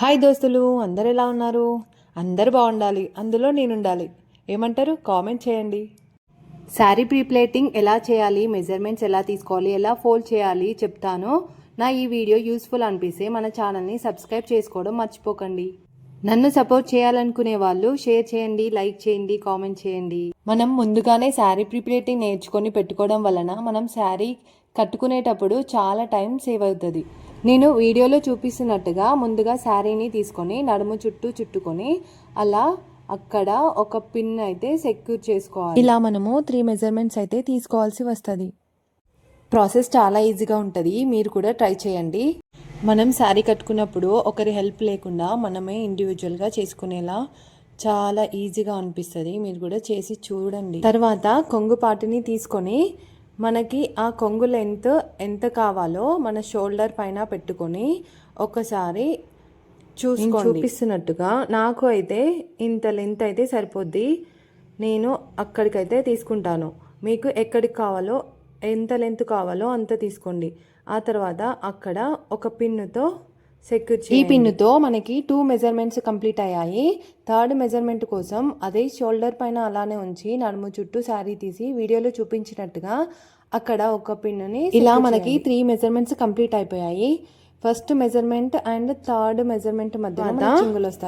Hi దోస్తులు అందరు ఎలా ఉన్నారు? అందరు బాగుండాలి అందులో నేను ఉండాలి ఏమంటారు? కామెంట్ చేయండి. శారీ ప్రీప్లేటింగ్ ఎలా చేయాలి మెజర్మెంట్స్ ఎలా తీసుకోవాలి ఎలా ఫోల్డ్ చేయాలి చెప్తాను. నా ఈ వీడియో యూస్ఫుల్ అనిపిస్తే మన ఛానల్ని సబ్స్క్రైబ్ చేసుకోవడం మర్చిపోకండి. నన్ను సపోర్ట్ చేయాలనుకునే వాళ్ళు షేర్ చేయండి లైక్ చేయండి కామెంట్ చేయండి. మనం ముందుగానే శారీ ప్రీప్లేటింగ్ నేర్చుకొని పెట్టుకోవడం వలన మనం శారీ కట్టుకునేటప్పుడు చాలా టైం సేవ్ అవుతుంది. నేను వీడియోలో చూపిస్తున్నట్టుగా ముందుగా శారీని తీసుకొని నడుము చుట్టూ చుట్టుకొని అలా అక్కడ ఒక పిన్ అయితే సెక్యూర్ చేసుకోవాలి. ఇలా మనము త్రీ మెజర్మెంట్స్ అయితే తీసుకోవాల్సి వస్తుంది. ప్రాసెస్ చాలా ఈజీగా ఉంటుంది. మీరు కూడా ట్రై చేయండి. మనం శారీ కట్టుకున్నప్పుడు ఒకరి హెల్ప్ లేకుండా మనమే ఇండివిజువల్గా చేసుకునేలా చాలా ఈజీగా అనిపిస్తుంది. మీరు కూడా చేసి చూడండి. తర్వాత కొంగు పాటిని తీసుకొని మనకి ఆ కొంగు లెంత్ ఎంత కావాలో మన షోల్డర్ పైన పెట్టుకొని ఒకసారి చూసుకోండి. చూపిస్తున్నట్టుగా నాకు అయితే ఇంత లెంత్ అయితే సరిపోద్ది. నేను అక్కడికైతే తీసుకుంటాను. మీకు ఎక్కడికి కావాలో ఎంత లెంత్ కావాలో అంత తీసుకోండి. ఆ తర్వాత అక్కడ ఒక పిన్నుతో సెక్యూర్ ఈ పిన్నుతో మనకి టూ మెజర్మెంట్స్ కంప్లీట్ అయ్యాయి. థర్డ్ మెజర్మెంట్ కోసం అదే షోల్డర్ పైన అలానే ఉంచి నడుము చుట్టూ శారీ తీసి వీడియోలో చూపించినట్టుగా అక్కడ ఒక పిన్నుని ఇలా మనకి త్రీ మెజర్మెంట్స్ కంప్లీట్ అయిపోయాయి. First measurement and third measurement మధ్య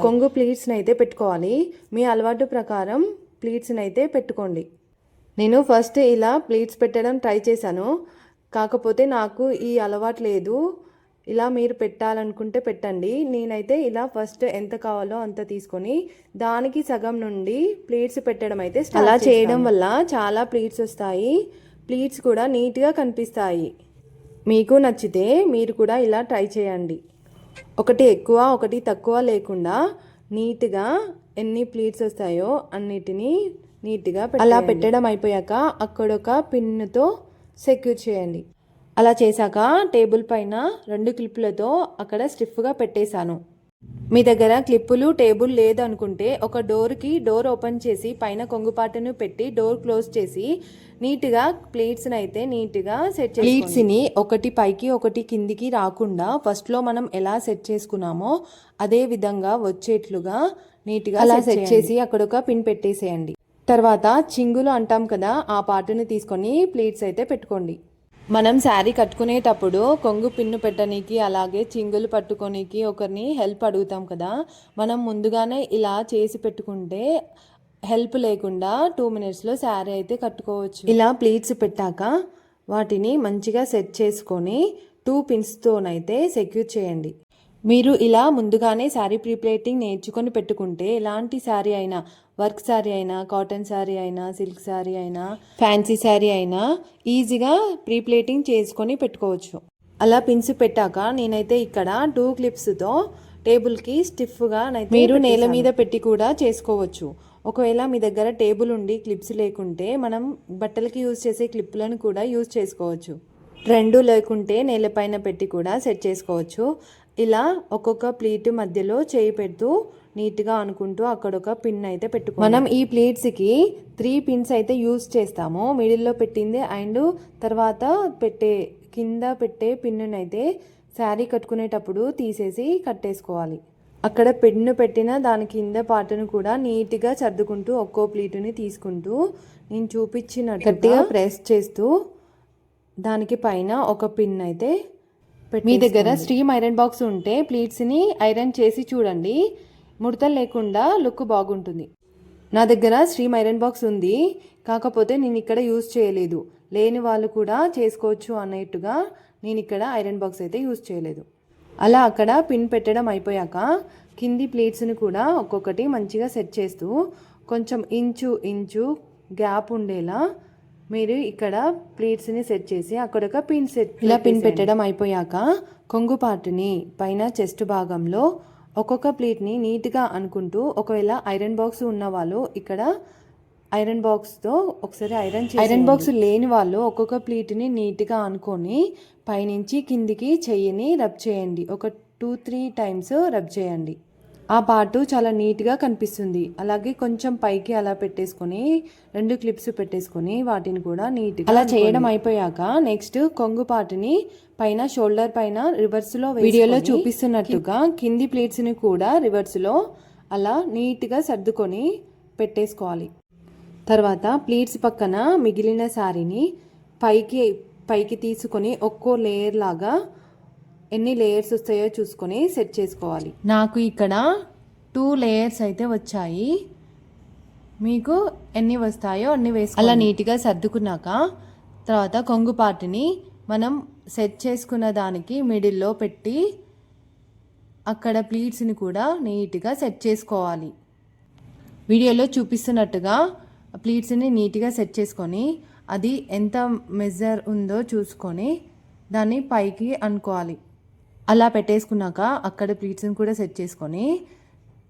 కొంగు ప్లీట్స్ అయితే పెట్టుకోవాలి. మీ అలవాటు ప్రకారం ప్లీట్స్ అయితే పెట్టుకోండి. నేను ఫస్ట్ ఇలా ప్లీట్స్ పెట్టడం ట్రై చేశాను. కాకపోతే నాకు ఈ అలవాటు లేదు. ఇలా మీరు పెట్టాలనుకుంటే పెట్టండి. నేనైతే ఇలా ఫస్ట్ ఎంత కావాలో అంత తీసుకొని దానికి సగం నుండి ప్లీట్స్ పెట్టడం అయితే అలా చేయడం వల్ల చాలా ప్లీట్స్ వస్తాయి. ప్లీట్స్ కూడా నీట్గా కనిపిస్తాయి. మీకు నచ్చితే మీరు కూడా ఇలా ట్రై చేయండి. ఒకటి ఎక్కువ ఒకటి తక్కువ లేకుండా నీట్గా ఎన్ని ప్లీట్స్ వస్తాయో అన్నిటినీ నీట్గా అలా పెట్టడం అయిపోయాక అక్కడొక పిన్నుతో సెక్యూర్ చేయండి. అలా చేశాక టేబుల్ పైన రెండు క్లిప్పులతో అక్కడ స్టిఫ్గా పెట్టేశాను. మీ దగ్గర క్లిప్పులు టేబుల్ లేదనుకుంటే ఒక డోర్కి డోర్ ఓపెన్ చేసి పైన కొంగుపాటును పెట్టి డోర్ క్లోజ్ చేసి నీట్గా ప్లేట్స్ని అయితే నీట్గా సెట్ చేసి ప్లేట్స్ని ఒకటి పైకి ఒకటి కిందికి రాకుండా ఫస్ట్లో మనం ఎలా సెట్ చేసుకున్నామో అదే విధంగా వచ్చేట్లుగా నీట్గా అలా సెట్ చేసి అక్కడ ఒక పిన్ పెట్టేసేయండి. తర్వాత చింగులు అంటాం కదా ఆ పాటుని తీసుకొని ప్లేట్స్ అయితే పెట్టుకోండి. మనం శారీ కట్టుకునేటప్పుడు కొంగు పిన్ను పెట్టనీకి అలాగే చింగులు పట్టుకోనికి ఒకరిని హెల్ప్ అడుగుతాం కదా. మనం ముందుగానే ఇలా చేసి పెట్టుకుంటే హెల్ప్ లేకుండా టూ మినిట్స్లో శారీ అయితే కట్టుకోవచ్చు. ఇలా ప్లీట్స్ పెట్టాక వాటిని మంచిగా సెట్ చేసుకొని టూ పిన్స్తోనైతే సెక్యూర్ చేయండి. మీరు ఇలా ముందుగానే శారీ ప్రీప్లేటింగ్ నేర్చుకొని పెట్టుకుంటే ఎలాంటి శారీ అయినా వర్క్ శారీ అయినా కాటన్ శారీ అయినా సిల్క్ శారీ అయినా ఫ్యాన్సీ శారీ అయినా ఈజీగా ప్రీప్లేటింగ్ చేసుకొని పెట్టుకోవచ్చు. అలా పిన్స్ పెట్టాక నేనైతే ఇక్కడ టూ క్లిప్స్తో టేబుల్కి స్టిఫ్గా మీరు నేల మీద పెట్టి కూడా చేసుకోవచ్చు. ఒకవేళ మీ దగ్గర టేబుల్ ఉండి క్లిప్స్ లేకుంటే మనం బట్టలకి యూజ్ చేసే క్లిప్లను కూడా యూజ్ చేసుకోవచ్చు. రెండు లేకుంటే నేలపైన పెట్టి కూడా సెట్ చేసుకోవచ్చు. ఇలా ఒక్కొక్క ప్లేట్ మధ్యలో చేయి పెడుతూ నీట్గా అనుకుంటూ అక్కడ ఒక పిన్ అయితే పెట్టుకో మనం ఈ ప్లేట్స్కి త్రీ పిన్స్ అయితే యూస్ చేస్తాము. మిడిల్లో పెట్టింది అండ్ తర్వాత పెట్టే కింద పెట్టే పిన్నునైతే శారీ కట్టుకునేటప్పుడు తీసేసి కట్టేసుకోవాలి. అక్కడ పెన్ను పెట్టిన దాని కింద పాటను కూడా నీట్గా సర్దుకుంటూ ఒక్కో ప్లేటుని తీసుకుంటూ నేను చూపించిన గట్టిగా ప్రెస్ చేస్తూ దానికి పైన ఒక పిన్ అయితే మీ దగ్గర స్టీమ్ ఐరన్ బాక్స్ ఉంటే ప్లీట్స్ని ఐరన్ చేసి చూడండి. ముడతలు లేకుండా లుక్ బాగుంటుంది. నా దగ్గర స్ట్రీమ్ ఐరన్ బాక్స్ ఉంది. కాకపోతే నేను ఇక్కడ యూజ్ చేయలేదు. లేని వాళ్ళు కూడా చేసుకోవచ్చు అన్నట్టుగా నేను ఇక్కడ ఐరన్ బాక్స్ అయితే యూజ్ చేయలేదు. అలా అక్కడ పిన్ పెట్టడం అయిపోయాక కింది ప్లేట్స్ని కూడా ఒక్కొక్కటి మంచిగా సెట్ చేస్తూ కొంచెం ఇంచు ఇంచు గ్యాప్ ఉండేలా మీరు ఇక్కడ ప్లేట్స్ని సెట్ చేసి అక్కడ ఒక పిన్ సెట్ ఇలా పిన్ పెట్టడం అయిపోయాక కొంగు పాటుని పైన చెస్ట్ భాగంలో ఒక్కొక్క ప్లేట్ని నీట్గా అనుకుంటూ ఒకవేళ ఐరన్ బాక్స్ ఉన్న వాళ్ళు ఇక్కడ ఐరన్ బాక్స్తో ఒకసారి ఐరన్ ఐరన్ బాక్స్ లేని వాళ్ళు ఒక్కొక్క ప్లేట్ని నీట్గా అనుకొని పైనుంచి కిందికి చెయ్యిని రబ్ చేయండి. ఒక టూ త్రీ టైమ్స్ రబ్ చేయండి. ఆ పార్టు చాలా నీట్గా కనిపిస్తుంది. అలాగే కొంచెం పైకి అలా పెట్టేసుకొని రెండు క్లిప్స్ పెట్టేసుకొని వాటిని కూడా నీట్గా అలా చేయడం అయిపోయాక నెక్స్ట్ కొంగు పార్ట్ని పైన షోల్డర్ పైన రివర్స్లో వీడియోలో చూపిస్తున్నట్టుగా కింది ప్లేట్స్ని కూడా రివర్స్లో అలా నీట్గా సర్దుకొని పెట్టేసుకోవాలి. తర్వాత ప్లీట్స్ పక్కన మిగిలిన శారీని పైకి పైకి తీసుకొని ఒక్కో లేయర్ లాగా ఎన్ని లేయర్స్ వస్తాయో చూసుకొని సెట్ చేసుకోవాలి. నాకు ఇక్కడ టూ లేయర్స్ అయితే వచ్చాయి. మీకు ఎన్ని వస్తాయో అన్ని వేసి అలా నీట్గా సర్దుకున్నాక తర్వాత కొంగు పార్ట్ని మనం సెట్ చేసుకున్న దానికి మిడిల్లో పెట్టి అక్కడ ప్లీట్స్ని కూడా నీట్గా సెట్ చేసుకోవాలి. వీడియోలో చూపిస్తున్నట్టుగా ప్లీట్స్ని నీట్గా సెట్ చేసుకొని అది ఎంత మెజర్ ఉందో చూసుకొని దాన్ని పైకి అనుకోవాలి. అలా పెట్టేసుకున్నాక అక్కడ ప్లీట్స్ని కూడా సెట్ చేసుకొని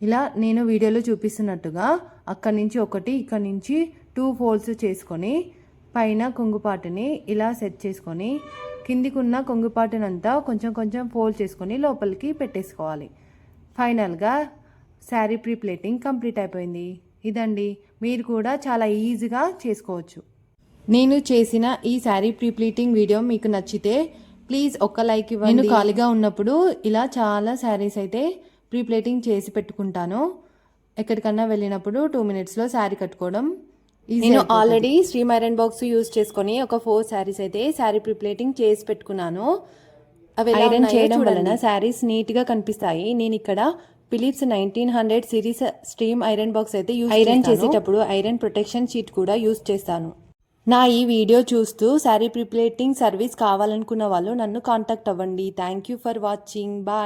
ఇలా నేను వీడియోలో చూపిస్తున్నట్టుగా అక్కడి నుంచి ఒకటి ఇక్కడ నుంచి టూ ఫోల్డ్స్ చేసుకొని పైన కొంగుపాటుని ఇలా సెట్ చేసుకొని కిందికున్న కొంగుపాటునంతా కొంచెం కొంచెం ఫోల్డ్ చేసుకొని లోపలికి పెట్టేసుకోవాలి. ఫైనల్గా శారీ ప్రీ ప్లేటింగ్ కంప్లీట్ అయిపోయింది. ఇదండి. మీరు కూడా చాలా ఈజీగా చేసుకోవచ్చు. నేను చేసిన ఈ శారీ ప్రీ ప్లీటింగ్ వీడియో మీకు నచ్చితే ప్లీజ్ ఒక్క లైక్ ఇవ్వండి. నేను ఖాళీగా ఉన్నప్పుడు ఇలా చాలా శారీస్ అయితే ప్రీ ప్లేటింగ్ చేసి పెట్టుకుంటాను. ఎక్కడికన్నా వెళ్ళినప్పుడు టూ మినిట్స్లో శారీ కట్టుకోవడం నేను already steam iron box use చేసుకొని ఒక ఫోర్ శారీస్ అయితే శారీ ప్రీ ప్లేటింగ్ చేసి పెట్టుకున్నాను. అవి ఐరన్ చేయడం వలన శారీస్ నీట్గా కనిపిస్తాయి. నేను ఇక్కడ Philips nineteen hundred series steam iron box అయితే యూజ్ ఐరన్ చేసేటప్పుడు ఐరన్ ప్రొటెక్షన్ షీట్ కూడా యూజ్ చేస్తాను. నా ఈ వీడియో చూస్తూ శారీ ప్రిపరేటింగ్ సర్వీస్ కావాలనుకున్న వాళ్ళు నన్ను కాంటాక్ట్ అవ్వండి. Thank you for watching bye